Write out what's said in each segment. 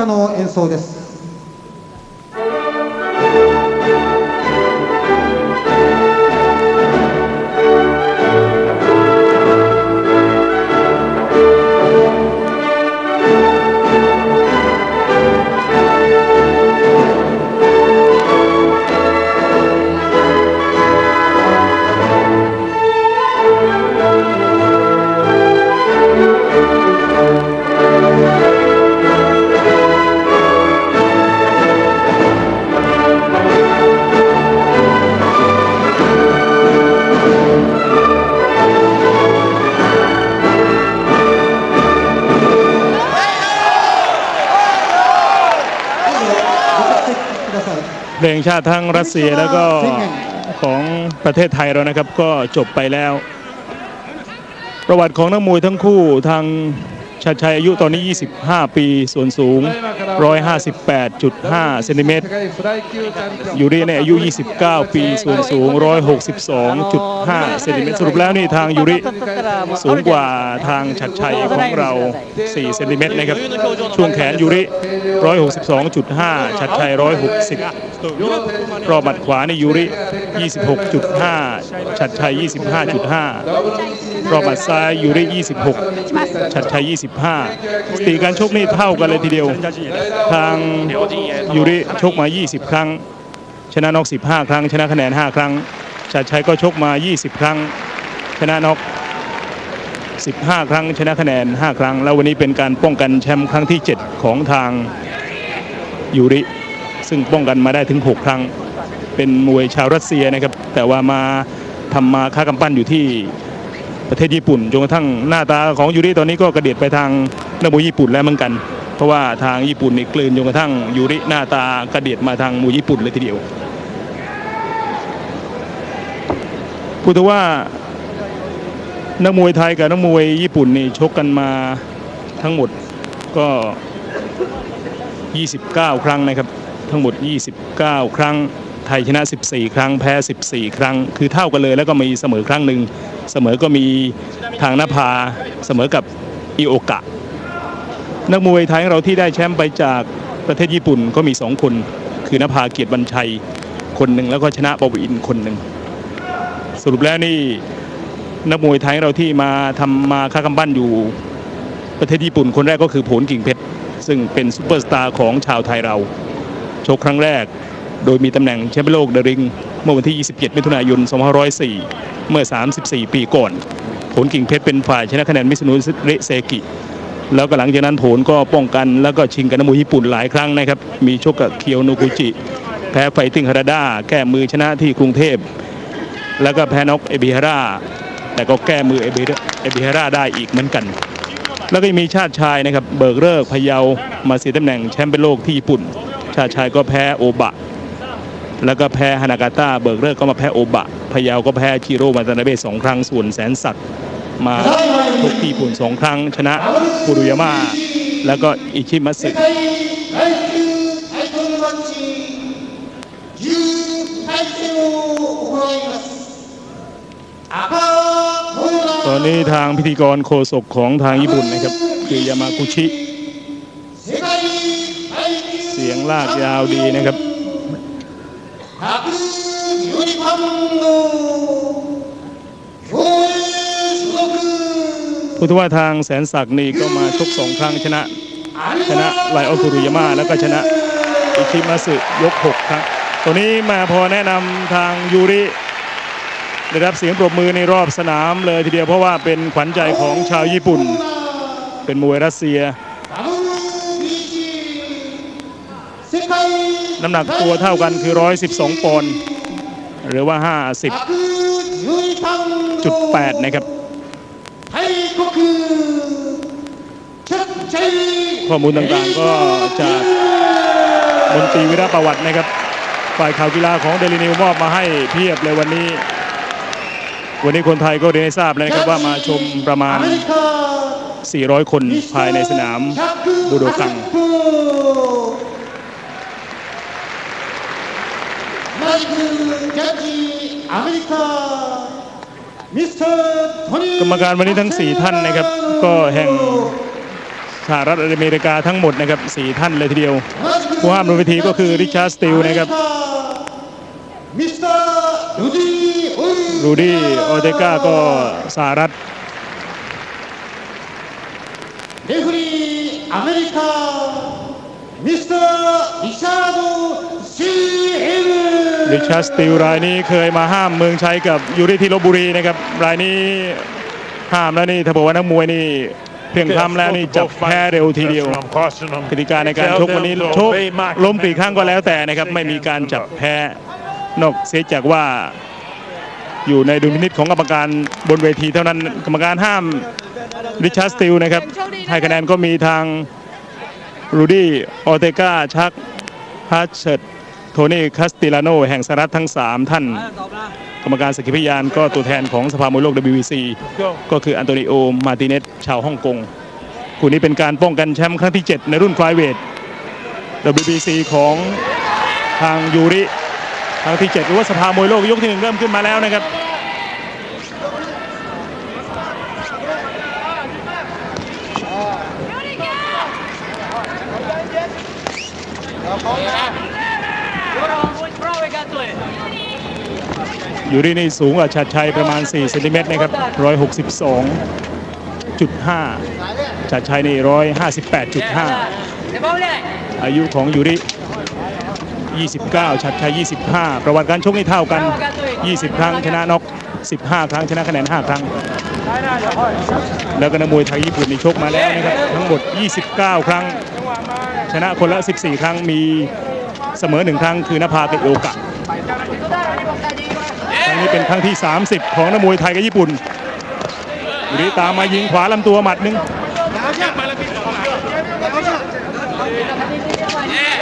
家の演奏です。 งชาติทั้งรัสเซียแล้วก็ของประเทศไทยเรานะครับ ก็จบไปแล้ว ประวัติของนักมวยทั้งคู่ทาง ชาชัยอายุตอนนี้ 25 ปี ส่วนสูง 158.5 เซนติเมตร ยูริเนี่ยอายุ 29 ปี ส่วนสูง 162.5 เซนติเมตร สรุปแล้วนี่ทางยูริสูงกว่าทางชัดชัยของเรา 4 เซนติเมตรนะครับ ช่วงแขนยูริ 162.5 ชัดชัย 160 รอบหมัดขวาในยูริ 26.5 ชัดชัย 25.5 รอบัดซ้ายยูริ26 ชัดชัย 25 สติการชกนี่เท่ากันเลยทีเดียว ทางยูริชกมา 20 ครั้ง ชนะน็อก 15 ครั้ง ชนะคะแนน 5 ครั้ง ชัดชัยก็ชกมา 20 ครั้ง ชนะน็อก 15 ครั้ง ชนะคะแนน 5 ครั้ง แล้ววันนี้เป็นการป้องกันแชมป์ครั้งที่ 7 ของทางยูริ ซึ่งป้องกันมาได้ถึง 6 ครั้ง เป็นมวยชาวรัสเซียนะครับ แต่ว่ามาทำมาค้ากำปั้นอยู่ที่ ประเทศญี่ปุ่นจนกระทั่งหน้าตาของยูริตอนนี้ก็กระเดียดไปทางนักมวยญี่ปุ่นแล้วเหมือนกัน เพราะว่าทางญี่ปุ่นนี่กลืนจนกระทั่งยูริหน้าตากระเดียดมาทางมวยญี่ปุ่นเลยทีเดียวพูดถึงว่านักมวยไทยกับนักมวยญี่ปุ่นนี่ชกกันมาทั้งหมดก็ 29 ครั้งนะครับ ทั้งหมด 29 ครั้ง ไทยชนะ 14 ครั้งแพ้ 14 ครั้ง คือเท่ากันเลยแล้วก็มีเสมอครั้งหนึ่งเสมอก็มีทางนภาเสมอกับอิโอกะ นักมวยไทยของเราที่ได้แชมป์ไปจากประเทศญี่ปุ่นก็มี 2 คน คือนภาเกียรติบัญชัยคนหนึ่งแล้วก็ชนะปวินคนหนึ่งสรุปแล้วนี่นักมวยไทยเราที่มาทำมาค้ากำปั้นอยู่ประเทศญี่ปุ่น คนแรกก็คือผลกิ่งเพชรซึ่งเป็นซูเปอร์สตาร์ของชาวไทยเราชกครั้งแรก โดยมีตำแหน่งแชมป์โลกเดริง เมื่อวันที่ 27 มิถุนายน 2504 เมื่อ 34 ปีก่อนผลกิ่งเพชรเป็นฝ่ายชนะคะแนนมิสนุเรเซกิ แล้วก็หลังจากนั้นโผลก็ป้องกันแล้วก็ชิงกับนักมวยญี่ปุ่นหลายครั้งนะครับ มีชกกับเคียวโนกุจิ แพ้ไฟติ้งฮาราดา แก้มือชนะที่กรุงเทพ แล้วก็แพ้น็อกเอบิฮาร่า แต่ก็แก้มือเอบิเอบิฮาร่าได้อีกเหมือนกัน แล้วก็มีชาติชายนะครับ เบิกเลิกพะเยา มาเสียตำแหน่งแชมป์เป็นโลกที่ญี่ปุ่น ชาติชายก็แพ้โอบะ แล้วก็แพ้ฮานากาตาเบิกเลิกก็มาแพ้โอบะพยาวก็แพ้ชิโร่มาตานาเบสองครั้งส่วนแสนสัตว์มาทุกญี่ปุ่นสองครั้ง ชนะปุรุยาม่าแล้วก็อิชิมัสึตอนนี้ทางพิธีกรโคศกของทางญี่ปุ่นนะครับ คือยามากุชิ เสียงลากยาวดีนะครับ 112パウンド競泳所属 พูดถึงว่าทางแสนศักดิ์นี่ก็มาชกสองครั้งชนะ ชนะไลออนคุรุยาม่าแล้วก็ชนะอิชิมัสึยก 6 ครั้งตัวนี้มาพอแนะนำทางยูริได้รับเสียงปรบมือในรอบสนามเลยทีเดียวเพราะว่าเป็นขวัญใจของชาวญี่ปุ่น เป็นมวยรัสเซีย น้ำหนักตัวเท่ากันคือ 112 ปอนด์หรือว่า 50จุดแปดนะครับข้อมูลต่างๆก็จากมนตรีวิรประวัตินะครับ ฝ่ายข่าวกีฬาของเดลินิวมอบมาให้เพียบเลยวันนี้ วันนี้คนไทยก็ได้ทราบแล้วนะครับว่ามาชมประมาณ 400 คนภายในสนามบูโดกัง กรรมการวันนี้ทั้ง 4 ท่านนะครับ ก็แห่งสสหรัฐอเมริกาทั้งหมดนะครับสี่ท่านเลยทีเดียว ผู้ห้ามบนเวทีก็คือริชาร์ดสติลนะครับมิสเตอร์รูดี้อุยรูดี้ออเตกาก็สหรัฐเรฟรีอเมริกามิสเตอร์ริชาร์ดซีเอ็ม ริชาร์ดสติลรายนี้เคยมาห้ามเมืองชัยกับยูริที่ลบบุรีนะครับรายนี้ห้ามแล้วนี่ถ้าบอกว่านักมวยนี่เพียงทำแล้วนี่จับแพ้เร็วทีเดียวกติกาในการชกวันนี้ชกล้มกี่ครั้งก็แล้วแต่นะครับไม่มีการจับแพ้นอกเสียจากว่า อยู่ในดุลพินิจของกรรมการบนเวทีเท่านั้นกรรมการห้ามริชาร์ดสติลนะครับให้คะแนนก็มีทางรูดี้ออเตกาชักฮัชเชต โทนี่คาสติลาโนแห่งสหรัฐทั้ง 3 ท่าน กรรมการสกขีพยานก็ตัวแทนของสภามวยโลก WBC ก็คืออันโตนิโอ มาติเนสชาวฮ่องกงคู่นี้เป็นการป้องกันแชมป์ครั้งที่ 7 ในรุ่นไฟเวท WBC ของทางยูริครั้งที่ 7 หรือว่าสภามวยโลกยกที่1เริ่มขึ้นมาแล้วนะครับ อยูรินี่สูงกว่าชัดชัยประมาณ4เซนติเมตรนะครับ162.5ชัดชัยนี่158.5 อายุของยูริ29 ชัดชัย 25 ประวัติการชกนี่เท่ากัน 20 ครั้งชนะน็อก15 ครั้งชนะคะแนน 5 ครั้ง แล้วก็นักมวยไทยญี่ปุ่นนี่ชกมาแล้วนะครับ ทั้งหมด 29 ครั้ง ชนะคนละ 14 ครั้งมีเสมอ 1 ครั้งคือนภากับโอกะครั้ง นี้เป็นครั้งที่ 30 ของนักมวยไทยกับญี่ปุ่นยูริตามมายิงขวาลำตัวหมัดหนึ่ง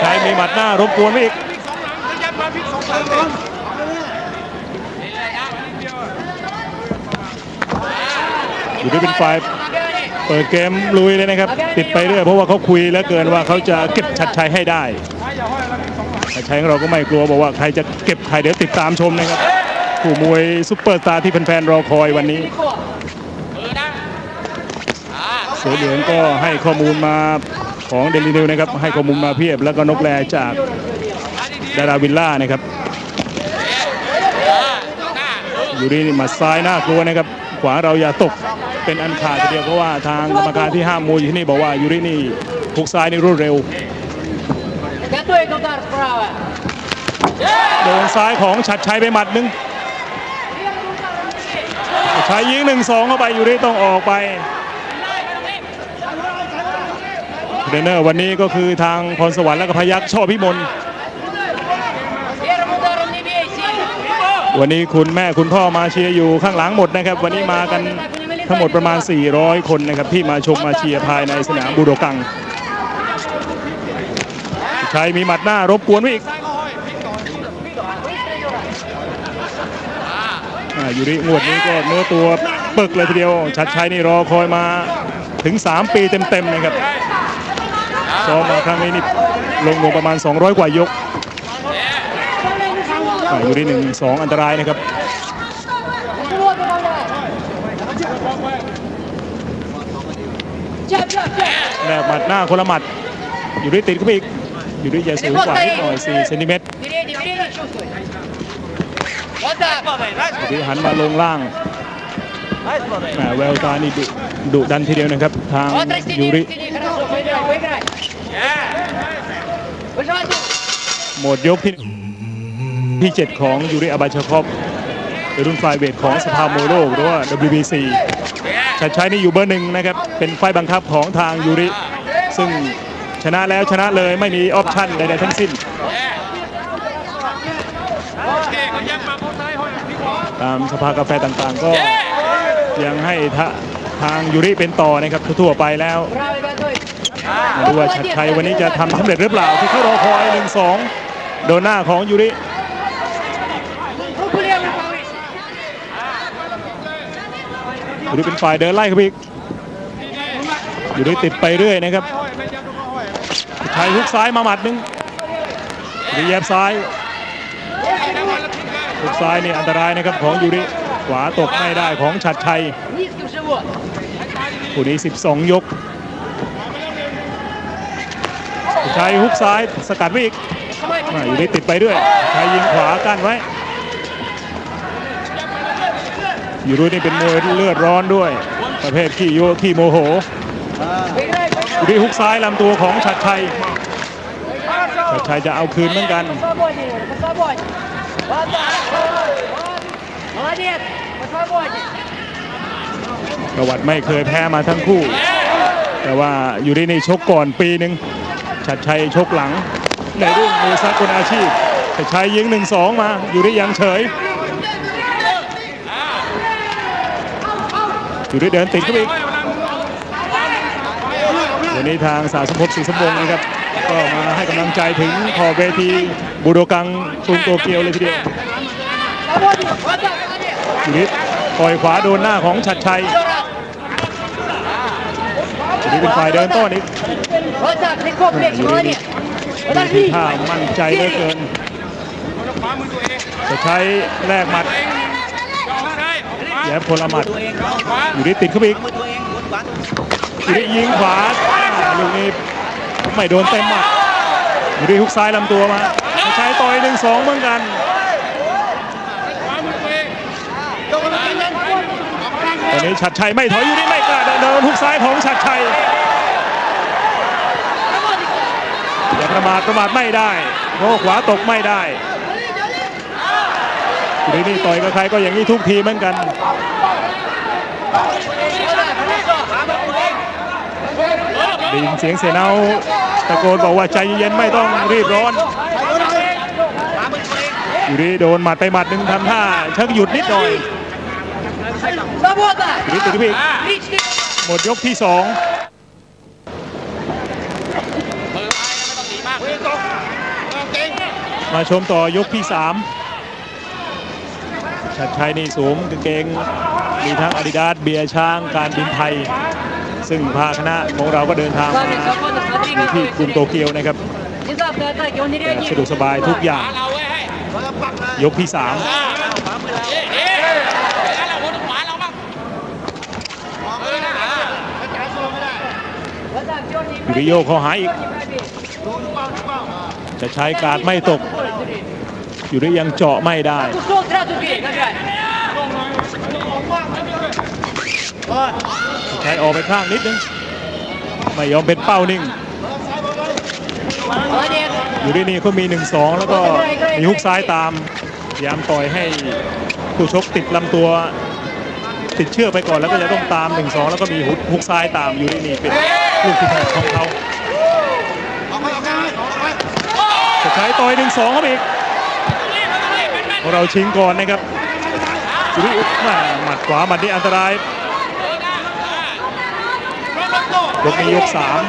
ใครมีหมัดหน้ารบกวนไว้อีกอยู่ด้วยเป็นฝ่ายเปิดเกมลุยเลยนะครับ ติดไปเรื่อยเพราะว่าเขาคุยแล้วเกินว่าเขาจะเก็บชัดชัยให้ได้ชัดชัยของเราก็ไม่กลัวบอกว่าใครจะเก็บใครเดี๋ยวติดตามชมนะครับ ผู้มวยซุปเปอร์สตาร์ที่แฟนๆรอคอยวันนี้สือเหลืองก็ให้ข้อมูลมาของเดลิเนิวนะครับให้ข้อมูลมาเพียบแล้วก็นกแรจากดาราวิลล่านะครับอยู่ดีมาซ้ายหน้ากลัวนะครับ ขวาเราอย่าตกเป็นอันขาดทีเดียวเพราะว่าทางกรรมการที่ห้ามมวยที่นี่บอกว่ายูรินี่ทุกซ้ายนี่รวดเร็วโดนซ้ายของชัดชัยไปหมัดนึง ชายยิงหนึ่งสองเข้าไปอยู่ที่ต้องออกไปเดนเนอร์วันนี้ก็คือทางพรสวรรค์และก็พยักษ์ชอบพิมลวันนี้คุณแม่คุณพ่อมาเชียร์อยู่ข้างหลังหมดนะครับ วันนี้มากันทั้งหมดประมาณ 400 คนนะครับ ที่มาชมมาเชียร์ภายในสนามบูโดกังชัยมีหมัดหน้ารบกวนไว้อีก อยู่ริงวดนี้ก็เนื้อตัวเปึกเลยทีเดียว ชัดชัยนี่รอคอยมาถึง 3 ปีเต็มๆนะครับซ้อมมาครั้งนี้นี่ลงลงประมาณ 200 กว่ายกอยูริหนึ่งสองอันตรายนะครับแลกหมัดหน้าคนละหมัดอยูริติดเขาอีกอยูริใหญ่สูงกว่านิดหน่อย4เซนติเมตร ดีหันมาลงล่างแหมแววตานี่ดุดันทีเดียวนะครับ ทางยูริหมดยกที่ที่ 7 ของยูริอาบาชคอฟรุ่นไฟเวทของสภาโมโลหรือว่า WBC ชัดชัยนี่อยู่เบอร์หนึ่งนะครับ เป็นไฟบังคับของทางยูริ ซึ่งชนะแล้วชนะเลยไม่มีออปชั่นใดๆทั้งสิ้น ตามสภากาแฟต่างๆ ก็ยังให้ทางยูริเป็นต่อนะครับทั่วไปแล้วมาดูว่าชัดชัยวันนี้จะทำสำเร็จหรือเปล่าที่เขารอคอยหนึ่งสองโดนหน้าของยูริยูริเป็นฝ่ายเดินไล่ครับพี่ยูริติดไปเรื่อยนะครับชัยฮุกซ้ายมาหมัดนึงยูริแยบซ้าย ทุกซ้ายนี่อันตรายนะครับของยูริขวาตกไม่ได้ของชัดชัยผู้นี้ 12 ยกชัยฮุกซ้ายสกัดไว้อีกยูริติดไปด้วยชัยยิงขวากั้นไว้ยูรุนี่เป็นมวยเลือดร้อนด้วย ประเภทขี้โยขี้โมโหยูริฮุกซ้ายลำตัวของชัดชัยชัดชัยจะเอาคืนเหมือนกัน ประวัติไม่เคยแพ้มาทั้งคู่ แต่ว่าอยู่ที่นชกก่อนปีหนึ่งชัดชัยชกหลัง ในรุ่นมือซักคนอาชีพชัดชัยยิงหนึ่งสองมาอยู่ที่ยังเฉย อยู่ที่เดินติดก็อีกวันนี้ทางสาสมภพสิงสมบงนะครับ ก็มาให้กำลังใจถึงขอบเวทีบูโดกังซุนโตเกียวเลยทีเดียวชีวิตปล่อยขวาโดนหน้าของชัดชัยชีวิตเป็นฝ่ายเดินต้นอีกดูที่ท่ามั่นใจเหลือเกินจะใช้แลกหมัดแย้พลหมัดอยู่ที่ติดเข้าไปอีกอยู่ยิงขวาลูกนี้ ไม่โดนเต็มหมัดอยู่ที่ฮุกซ้ายลำตัวมาใช้ต่อยหนึ่งสองเหมือนกันตอนนี้ชัดชัยไม่ถอยอยู่นี่ไม่กล้าเดินฮุกซ้ายของชัดชัยอย่าประมาทประมาทไม่ได้เพราะว่าขวาตกไม่ได้ทีนี้นี่ต่อยกับใครก็อย่างนี้ทุกทีเหมือนกัน ได้ยิเสียงเสนาตะโกนบอกว่าใจเย็นไม่ต้องรีบร้อนอยู่ดีโดนหมัดไปหมัดหนึ่งทำท่าชักหยุดนิดหน่อยยูริตุริพีกหมดยกที่สองมาชมต่อยกที่สามชัดชัยนี่สูงกางเกงมีทั้งอาดิดาสเบียช้างการบินไทย ซึ่งพาคณะของเราก็เดินทางมาที่กรุงโตเกียวนะครับสะดวกสบายทุกอย่าง ยกที่ 3วิโยเขาหายอีก จะใช้การไม่ตก อยู่ได้ยังเจาะไม่ได้ ชัยออกไปข้างนิดนึง ไม่ยอมเป็นเป้านิ่ง อยู่ที่นี่ก็มี 1-2 แล้วก็มีฮุกซ้ายตามพยายามต่อยให้ผู้ชกติดลำตัวติดเชือกไปก่อนแล้วก็จะต้องตาม 1-2 แล้วก็มีฮุกซ้ายตามอยู่ที่นี่เป็นลูกที่แท้ของเขาสุดท้ต่อยหนึ่งสองเข้าอีกเราชิงก่อนนะครับสุริอุมาหมัดขวาหมัดนี้อันตราย ยกนี้ยกสาม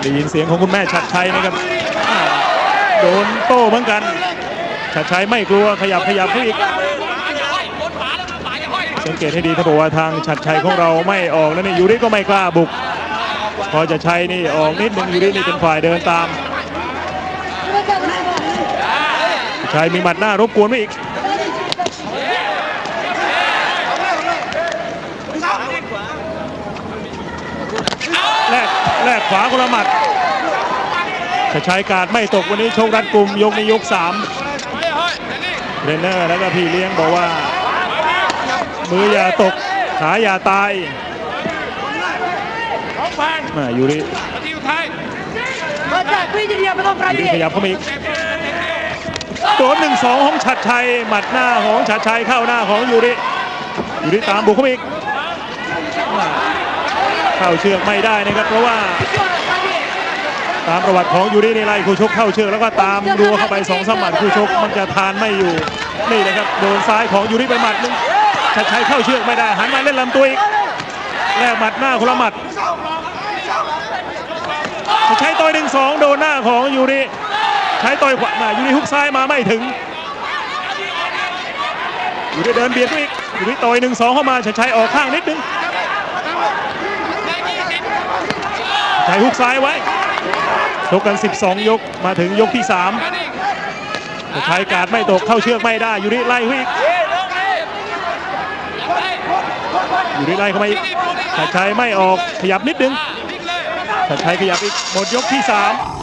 ได้ยินเสียงของคุณแม่ชัดชัยนะครับอ่าโดนโต้เหมือนกัน ชัดชัยไม่กลัวขยับขยับขึ้นอีกสังเกตให้ดีถ้าบอกว่าทางชัดชัยของเราไม่ออกแล้วนี่ยูริก็ไม่กล้าบุก พอจะชัยนี่ออกนิดนึงยูรินี่เป็นฝ่ายเดินตามชัยมีหมัดหน้ารบกวนไว้อีก แลกแลก ขวาคนละหมัดจะใช้การไม่ตกวันนี้โชครัดกลุ่มยกในยกสามเรนเนอร์และวก็พี่เลี้ยงบอกว่า มืออย่าตกขาอย่าตายมาอยูริยูริขยับเข้ามาอีกโดนหนึ่งสองของชัดชัย หมัดหน้าของชัดชัยเข้าหน้าของอยูริอยูริตามบุกเข้ามาอีก เข้าเชือกไม่ได้นะครับ เพราะว่า ตามประวัติของยูริในไลคู่ชกเข้าเชือกแล้วก็ตามรัวเข้าไปสองสมัครคู่ชกมันจะทานไม่อยู่นี่นะครับโดนซ้ายของยูริไปหมัดนึงชัดชัยเข้าเชือกไม่ได้หันมาเล่นลำตัวอีกแลกหมัดหน้าคนละหมัดใช้ต่อยหนึ่งสองโดนหน้าของยูริใช้ต่อยขวามายูริฮุกซ้ายมาไม่ถึงยูริเดินเบียดอีกยูริต่อยหนึ่งสองเข้ามาชัดชัยออกข้างนิดนึง ใช้ฮุกซ้ายไว้ชกกัน 12 ยกมาถึงยกที่3สุดท้ายการดไม่ตกเข้าเชือกไม่ได้อยู่นี่ไล่ฮุกอยู่นี่ไล่เข้ามาอีกชัดชัยไม่ออกขยับนิดนึงชัดชัยขยับอีกหมดยกที่3